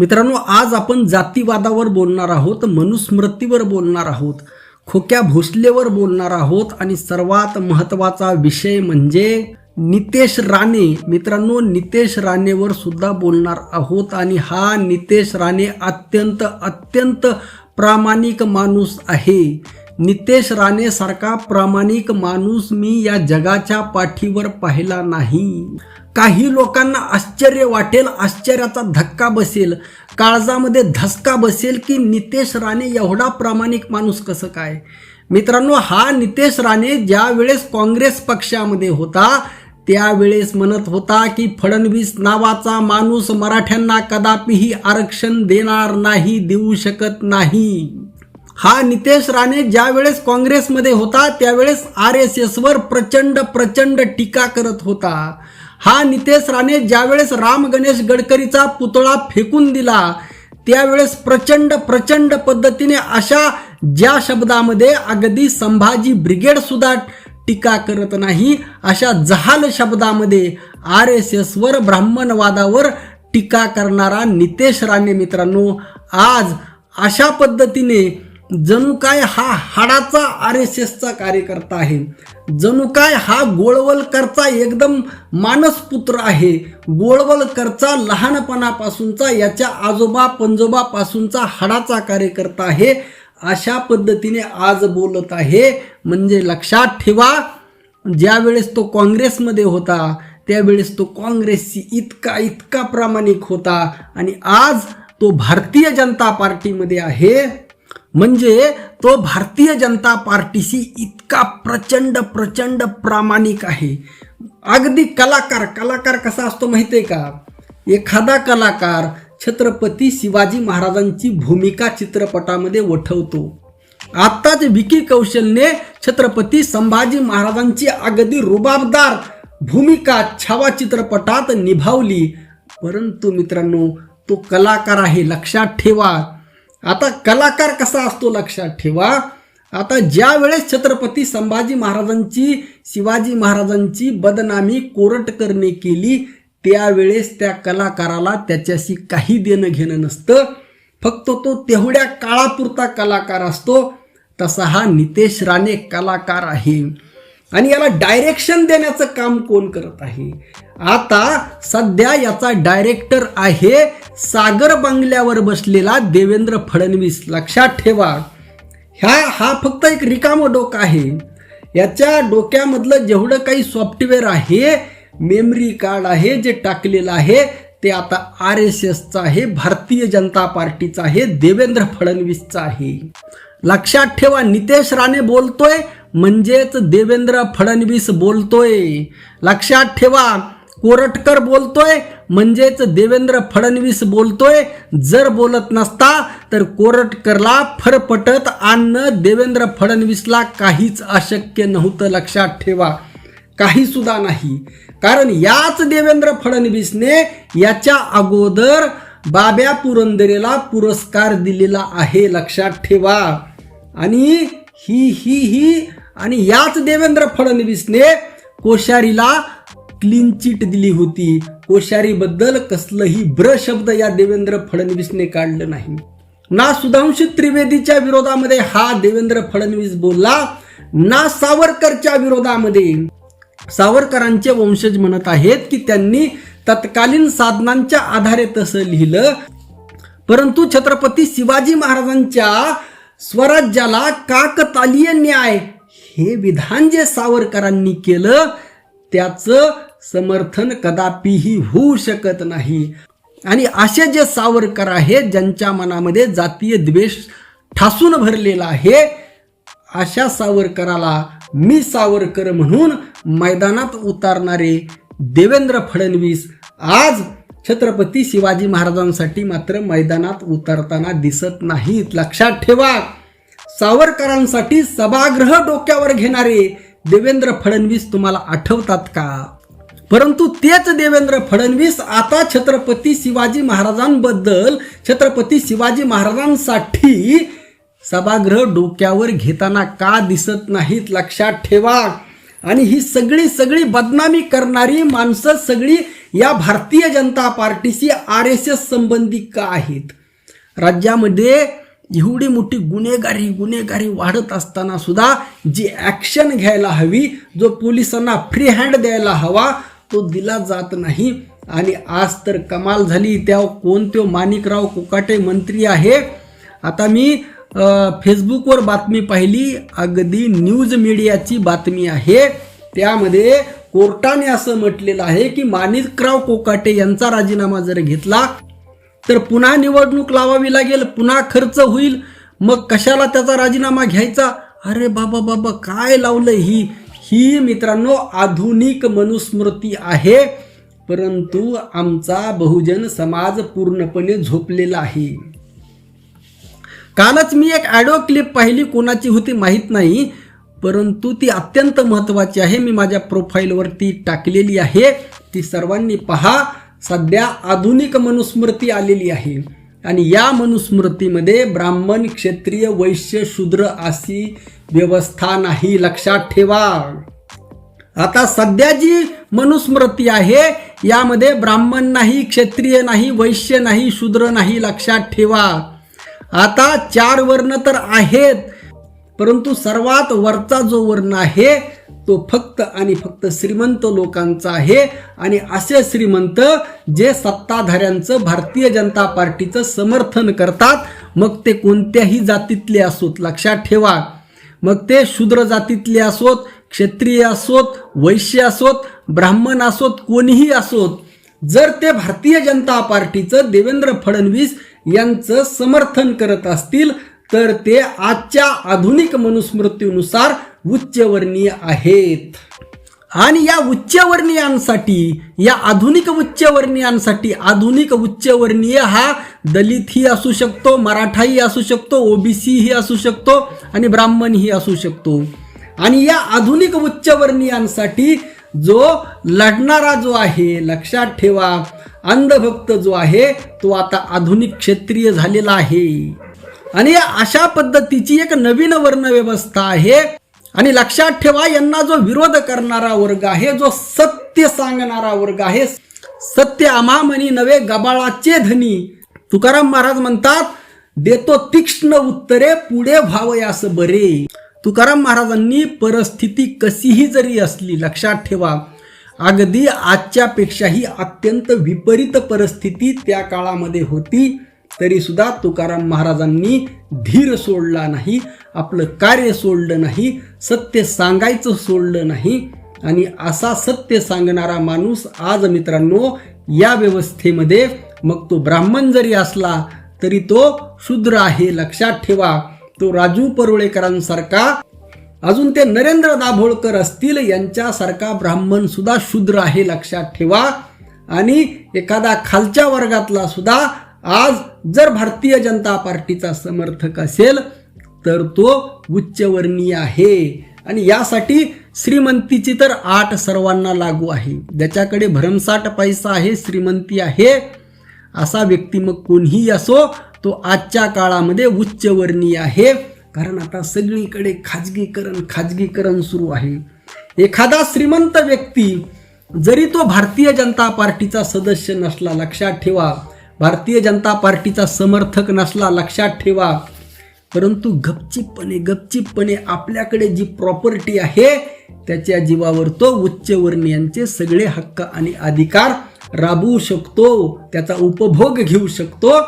मित्रांनो आज आपण जातीवादावर बोलणार आहोत मनुस्मृतीवर बोलणार आहोत खोक्या भोसलेवर बोलणार आहोत आणि सर्वात महत्त्वाचा विषय म्हणजे नितेश राणे. मित्रांनो नितेश राणेवर सुद्धा बोलणार आहोत आणि हा नितेश राणे अत्यंत अत्यंत प्रामाणिक माणूस आहे. नितेश राणे सारखा प्रामाणिक माणूस मी या जगाच्या पाठीवर पाहिला नाही. काही लोकांना आश्चर्य वाटेल आश्चर्याचा धक्का बसेल. काळजामध्ये धसका बसेल की नितेश राणे एवढा प्रामाणिक माणूस कसं काय? मित्रांनो हा नितेश राणे ज्या वेळेस काँग्रेस पक्षामध्ये होता त्यावेळेस म्हणत होता की फडणवीस नावाचा माणूस मराठ्यांना कदापिही आरक्षण देणार नाही देऊ शकत नाही. हा नितेश राणे ज्या वेळेस काँग्रेसमध्ये होता त्यावेळेस आर एस एसवर प्रचंड प्रचंड टीका करत होता. हा नितेश राणे ज्यावेळेस राम गणेश गडकरीचा पुतळा फेकून दिला त्यावेळेस प्रचंड प्रचंड पद्धतीने अशा ज्या शब्दामध्ये अगदी संभाजी ब्रिगेड सुद्धा टीका करत नाही अशा जहाल शब्दामध्ये आर एस एसवर ब्राह्मणवादावर टीका करणारा नितेश राणे मित्रांनो आज अशा पद्धतीने जणू काय हा हाडाचा आर एस एसचा कार्यकर्ता आहे. जणू काय हा गोळवलकरचा एकदम मानसपुत्र आहे. गोळवलकरचा लहानपणापासूनचा याच्या आजोबा पंजोबापासूनचा हाडाचा कार्यकर्ता आहे अशा पद्धतीने आज बोलत आहे. म्हणजे लक्षात ठेवा ज्यावेळेस तो काँग्रेसमध्ये होता त्यावेळेस तो काँग्रेसची इतका इतका प्रामाणिक होता. आणि आज तो भारतीय जनता पार्टीमध्ये आहे. म्हणजे तो भारतीय जनता पार्टीशी इतका प्रचंड प्रचंड प्रामाणिक आहे. अगदी कलाकार कलाकार कसा असतो माहिती आहे का? एखादा कलाकार छत्रपती शिवाजी महाराजांची भूमिका चित्रपटामध्ये वठवतो. आत्ताच विकी कौशलने छत्रपती संभाजी महाराजांची अगदी रुबाबदार भूमिका छावा चित्रपटात निभावली. परंतु मित्रांनो तो कलाकार आहे लक्षात ठेवा. आता कलाकार कसा असतो लक्षात ठेवा. आता ज्या वेळेस छत्रपती संभाजी महाराजांची शिवाजी महाराजांची बदनामी कोरटकरने केली त्यावेळेस त्या कलाकाराला त्याच्याशी काही देणं घेणं नसतं. फक्त तो तेवढ्या काळापुरता कलाकार असतो. तसा हा नितेश राणे कलाकार आहे. आणि याला डायरेक्शन देण्याचं काम कोण करत आहे? आता सध्या याचा डायरेक्टर आहे सागर बंगल्यावर बसलेला देवेंद्र फडणवीस लक्षात ठेवा. ह्या हा फक्त एक रिकामं डोकं आहे. याच्या डोक्यामधलं जेवढं काही सॉफ्टवेअर आहे मेमरी कार्ड आहे जे टाकलेलं आहे ते आता आर एस एसचं आहे भारतीय जनता पार्टीचं आहे देवेंद्र फडणवीसचं आहे. लक्षात ठेवा नितेश राणे बोलतोय म्हणजेच देवेंद्र फडणवीस बोलतोय. लक्षात ठेवा कोरटकर बोलतोय म्हणजेच देवेंद्र फडणवीस बोलतोय. जर बोलत नसता तर कोरटकरला फरफटत आणणं देवेंद्र फडणवीसला काहीच अशक्य नव्हतं लक्षात ठेवा. काही सुद्धा नाही. कारण याच देवेंद्र फडणवीसने याच्या अगोदर बाब्या पुरंदरेला पुरस्कार दिलेला आहे लक्षात ठेवा. आणि ही ही ही आणि याच देवेंद्र फडणवीसने कोश्यारीला क्लीन चिट दिली होती. कोश्यारीबद्दल कसलंही ब्र शब्द या देवेंद्र फडणवीसने काढलं नाही. ना सुधांशु त्रिवेदीच्या विरोधामध्ये हा देवेंद्र फडणवीस बोलला ना सावरकरच्या विरोधामध्ये. सावरकरांचे वंशज म्हणत आहेत की त्यांनी तत्कालीन साधनांच्या आधारे तसं लिहिलं. परंतु छत्रपती शिवाजी महाराजांच्या स्वराज्याला काकतालीय न्याय हे विधान जे सावरकरांनी केलं त्याचं समर्थन कदापिही होऊ शकत नाही. आणि असे जे सावरकर आहेत ज्यांच्या मनामध्ये जातीय द्वेष ठासून भरलेला आहे अशा सावरकराला मी सावरकर म्हणून मैदानात उतारणारे देवेंद्र फडणवीस आज छत्रपती शिवाजी महाराजांसाठी मात्र मैदानात उतरताना दिसत नाहीत. लक्षात ठेवा सावरकरांसाठी सभागृह डोक्यावर घेणारे देवेंद्र फडणवीस तुम्हाला आठवतात का? परंतु तेच देवेंद्र फडणवीस आता छत्रपती शिवाजी महाराजांबद्दल छत्रपती शिवाजी महाराजांसाठी सभागृह डोक्यावर घेताना का दिसत नाहीत लक्षात ठेवा. आणि ही सगळी सगळी बदनामी करणारी माणसं सगळी या भारतीय जनता पार्टीशी आर एस एस संबंधी का आहेत? राज्यामध्ये एवढी मोठी गुन्हेगारी गुन्हेगारी वाढत असताना सुद्धा जी ॲक्शन घ्यायला हवी जो पोलिसांना फ्री हँड द्यायला हवा तो दिला जात नाही. आणि आज तर कमाल झाली. त्या कोण तो माणिकराव कोकाटे मंत्री आहे? आता मी फेसबुकवर बातमी पाहिली. अगदी न्यूज मीडियाची बातमी आहे. त्यामध्ये कोर्टाने असं म्हटलेलं आहे की माणिकराव कोकाटे यांचा राजीनामा जर घेतला तर पुन्हा निवडणूक लावावी लागेल पुन्हा खर्च होईल. मग कशाला त्याचा राजीनामा घ्यायचा? अरे बाबा बाबा काय लावलं ही? ही मित्रांनो आधुनिक मनुस्मृती आहे परंतु आमचा बहुजन समाज पूर्णपणे झोपलेला आहे. कालच मी एक ॲडो क्लिप पाहिली कोणाची होती माहीत नाही परंतु ती अत्यंत महत्त्वाची आहे. मी माझ्या प्रोफाईलवरती टाकलेली आहे. ती सर्वांनी पहा सध्या आधुनिक मनुस्मृती आलेली आहे. आणि या मनुस्मृतीमध्ये ब्राह्मण क्षत्रिय वैश्य शूद्र आसी व्यवस्था नाही लक्षात ठेवा. आता सध्या जी मनुस्मृती आहे यामध्ये ब्राह्मण नाही क्षत्रिय नाही वैश्य नाही शूद्र नाही लक्षात ठेवा. आता चार वर्ण तर आहेत परंतु सर्वात वरचा जो वर्ण आहे तो फक्त आणि फक्त श्रीमंत लोकांचा आहे. आणि असे श्रीमंत जे सत्ताधाऱ्यांचं भारतीय जनता पार्टीचं समर्थन करतात मग ते कोणत्याही जातीतले असोत लक्षात ठेवा. मग ते शूद्र जातीतले असोत क्षत्रिय असोत वैश्य असोत ब्राह्मण असोत कोणीही असोत जर ते भारतीय जनता पार्टीचं देवेंद्र फडणवीस यांचं समर्थन करत असतील तर ते आजच्या आधुनिक मनुस्मृत्यूनुसार उच्चवर्णीय आहेत. आणि या उच्चवर्णीयांसाठी या आधुनिक उच्चवर्णीयांसाठी आधुनिक उच्चवर्णीय हा दलितही असू शकतो मराठाही असू शकतो ओबीसी ही असू शकतो आणि ब्राह्मणही असू शकतो. आणि या आधुनिक उच्चवर्णीयांसाठी जो लढणारा जो आहे लक्षात ठेवा अंधभक्त जो आहे तो आता आधुनिक क्षेत्रीय झालेला आहे. आणि या अशा पद्धतीची एक नवीन वर्ण व्यवस्था आहे. आणि लक्षात ठेवा यांना जो विरोध करणारा वर्ग आहे जो सत्य सांगणारा वर्ग आहे सत्य अमामनी नवे गबाळाचे धनी. तुकाराम महाराज म्हणतात देतो तीक्ष्ण उत्तरे पुढे व्हावयास बरे. तुकाराम महाराजांनी परिस्थिती कशीही जरी असली लक्षात ठेवा अगदी आजच्यापेक्षाही अत्यंत विपरीत परिस्थिती त्या काळामध्ये होती तरी सुद्धा तुकाराम महाराजांनी धीर सोडला नाही आपलं कार्य सोडलं नाही सत्य सांगायचं सोडलं नाही आणि असा सत्य सांगणारा माणूस आज मित्रांनो या व्यवस्थेमध्ये मग तो ब्राह्मण जरी असला तरी तो शूद्र आहे. लक्षात ठेवा तो राजू परुळेकरांसारखा. अजून ते नरेंद्र दाभोळकर असतील यांच्यासारखा ब्राह्मण सुद्धा शूद्र आहे लक्षात ठेवा. आणि एखादा खालच्या वर्गातला सुद्धा आज जर भारतीय जनता पार्टीचा समर्थक असेल तर तो उच्चवर्णीय आहे. आणि यासाठी श्रीमंतीची तर आठ सर्वांना लागू आहे. ज्याच्याकडे भरमसाठ पैसा आहे श्रीमंती आहे. असा व्यक्ती मग कोणीही असो तो आजच्या काळामध्ये उच्चवर्णीय आहे. कारण आता सगळीकडे खाजगीकरण खाजगीकरण सुरू आहे. एखादा श्रीमंत व्यक्ती जरी तो भारतीय जनता पार्टीचा सदस्य नसला लक्षात ठेवा. भारतीय जनता पार्टीचा समर्थक नसला लक्षात ठेवा. परंतु गपचिपपणे गपचिपपणे आपल्याकडे जी प्रॉपर्टी आहे त्याच्या जीवावर तो उच्चवर्णीयांचे सगळे हक्क आणि अधिकार राबवू शकतो त्याचा उपभोग घेऊ शकतो.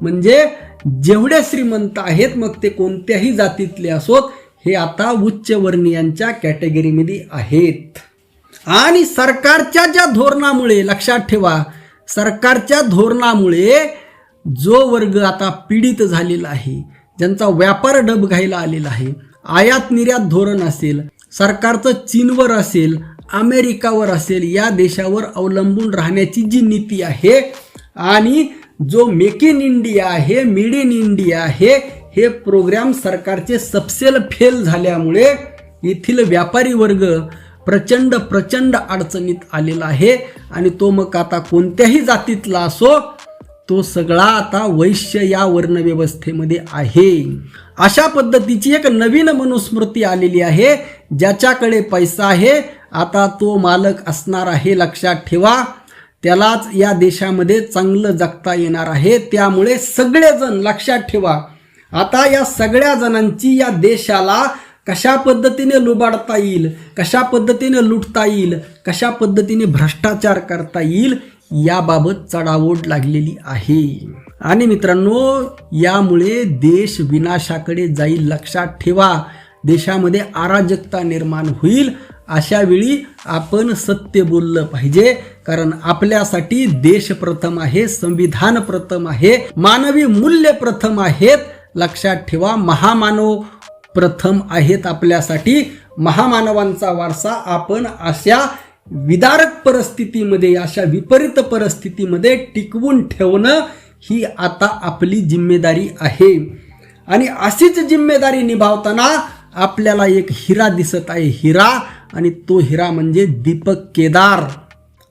म्हणजे जेवढे श्रीमंत आहेत मग ते कोणत्याही जातीतले असोत हे आता उच्चवर्णीयांच्या कॅटेगरीमध्ये आहेत. आणि सरकारच्या ज्या धोरणामुळे लक्षात ठेवा सरकारच्या धोरणामुळे जो वर्ग आता पीडित झालेला आहे ज्यांचा व्यापार डबघाईला आलेला आहे आयात निर्यात धोरण असेल सरकारचं चीनवर असेल अमेरिकावर असेल या देशावर अवलंबून राहण्याची जी नीती आहे आणि जो मेक इन इंडिया आहे मेड इन इंडिया आहे हे प्रोग्राम सरकारचे सपसेल फेल झाल्यामुळे येथील व्यापारी वर्ग प्रचंड प्रचंड अडचणीत आलेला आहे. आणि तो मग आता कोणत्याही जातीतला असो तो सगळा आता वैश्य या वर्णव्यवस्थेमध्ये आहे. अशा पद्धतीची एक नवीन मनुस्मृती आलेली आहे ज्याच्याकडे पैसा आहे आता तो मालक असणार आहे लक्षात ठेवा. त्यालाच या देशामध्ये चांगलं जगता येणार आहे. त्यामुळे सगळेजण लक्षात ठेवा. आता या सगळ्या जणांची या देशाला कशा पद्धतीने लुबाडता येईल कशा पद्धतीने लुटता येईल कशा पद्धतीने भ्रष्टाचार करता येईल याबाबत चढाओढ लागलेली आहे. आणि मित्रांनो यामुळे देश विनाशाकडे जाईल लक्षात ठेवा. देशामध्ये अराजकता निर्माण होईल अशा वेळी आपण सत्य बोललं पाहिजे. कारण आपल्यासाठी देश प्रथम आहे संविधान प्रथम आहे मानवी मूल्य प्रथम आहेत. लक्षात ठेवा महामानव प्रथम आहेत आपल्यासाठी. महामानवांचा वारसा आपण अशा विदारक परिस्थितीमध्ये अशा विपरीत परिस्थितीमध्ये टिकवून ठेवणं ही आता आपली जिम्मेदारी आहे. आणि अशीच जिम्मेदारी निभावताना आपल्याला एक हिरा दिसत आहे. हिरा आणि तो हिरा म्हणजे दीपक केदार.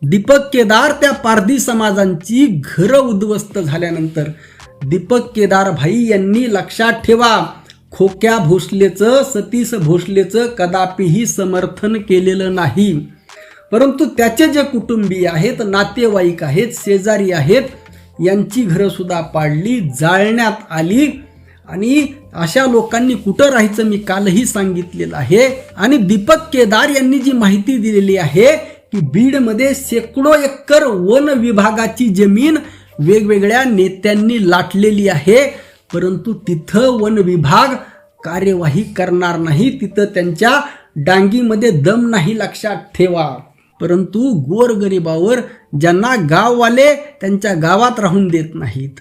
दीपक केदार त्या पारधी समाजांची घरं उद्ध्वस्त झाल्यानंतर दीपक केदार भाई यांनी लक्षात ठेवा खोक्या भोसलेचं सतीश भोसलेचं कदापिही समर्थन केलेलं नाही. परंतु त्याचे जे कुटुंबीय आहेत नातेवाईक आहेत शेजारी आहेत यांची घरंसुद्धा पाडली जाळण्यात आली. आणि अशा लोकांनी कुठं राहायचं मी कालही सांगितलेलं आहे. आणि दीपक केदार यांनी जी माहिती दिलेली आहे की बीडमध्ये शेकडो एकर वन विभागाची जमीन वेगवेगळ्या नेत्यांनी लाटलेली आहे. परंतु तिथं वन विभाग कार्यवाही करणार नाही तिथं त्यांच्या डांगीमध्ये दम नाही लक्षात ठेवा. परंतु गोरगरिबावर ज्यांना गाववाले त्यांच्या गावात राहून देत नाहीत.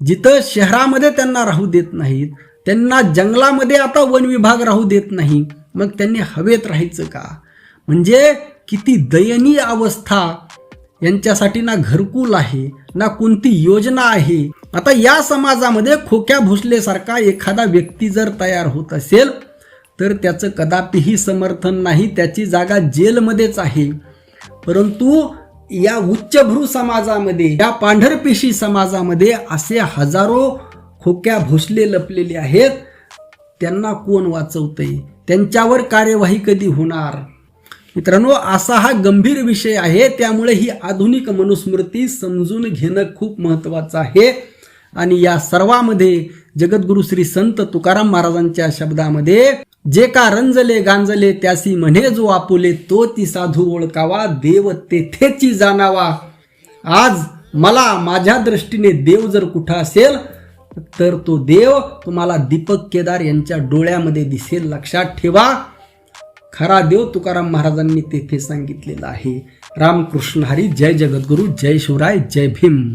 जिथं शहरामध्ये त्यांना राहू देत नाहीत त्यांना जंगलामध्ये आता वन विभाग राहू देत नाही मग त्यांनी हवेत राहायचं का? म्हणजे किती दयनीय अवस्था यांच्यासाठी ना घरकुल आहे ना कोणती योजना आहे. आता या समाजामध्ये खोक्या भोसलेसारखा एखादा व्यक्ती जर तयार होत असेल तर त्याचं कदापिही समर्थन नाही त्याची जागा जेलमध्येच आहे. परंतु या उच्चभ्रू समाजामध्ये या पांढरपेशी समाजामध्ये असे हजारो खोक्या भोसले लपलेले आहेत. त्यांना कोण वाचवतंय? त्यांच्यावर कार्यवाही कधी होणार? मित्रांनो असा हा गंभीर विषय आहे. त्यामुळे ही आधुनिक मनुस्मृती समजून घेणं खूप महत्त्वाचं आहे. आणि या सर्वामध्ये जगद्गुरु श्री संत तुकाराम महाराजांच्या शब्दामध्ये जे का रंजले गांजले त्यासी म्हणे जो आपुले तो ती साधू ओळखावा देव तेथेची जाणावा. आज मला माझ्या दृष्टीने देव जर कुठं असेल तर तो देव तुम्हाला दीपक केदार यांच्या डोळ्यामध्ये दिसेल. लक्षात ठेवा. खरा देव तुकाराम महाराजांनी तेथे सांगितलेला आहे. रामकृष्ण हरी जय जगद्गुरू जय शिवराय जय भीम.